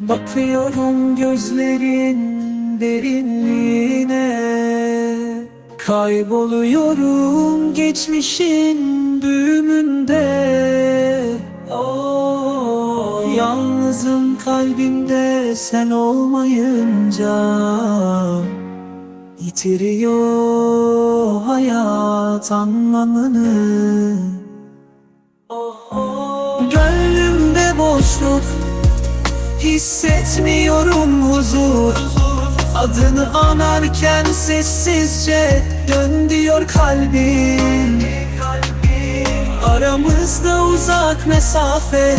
Bakıyorum gözlerin derinliğine. Kayboluyorum geçmişin düğümünde oh, Yalnızım kalbimde sen olmayınca. Yitiriyor hayat anlamını. Gönlümde boşluk Hissetmiyorum huzur. Adını anarken sessizce Dön diyor kalbim. Aramızda uzak mesafe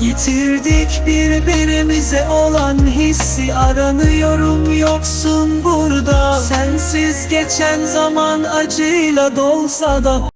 Yitirdik birbirimize olan hissi. Aranıyorum yoksun burada. Sensiz geçen zaman acıyla dolsa da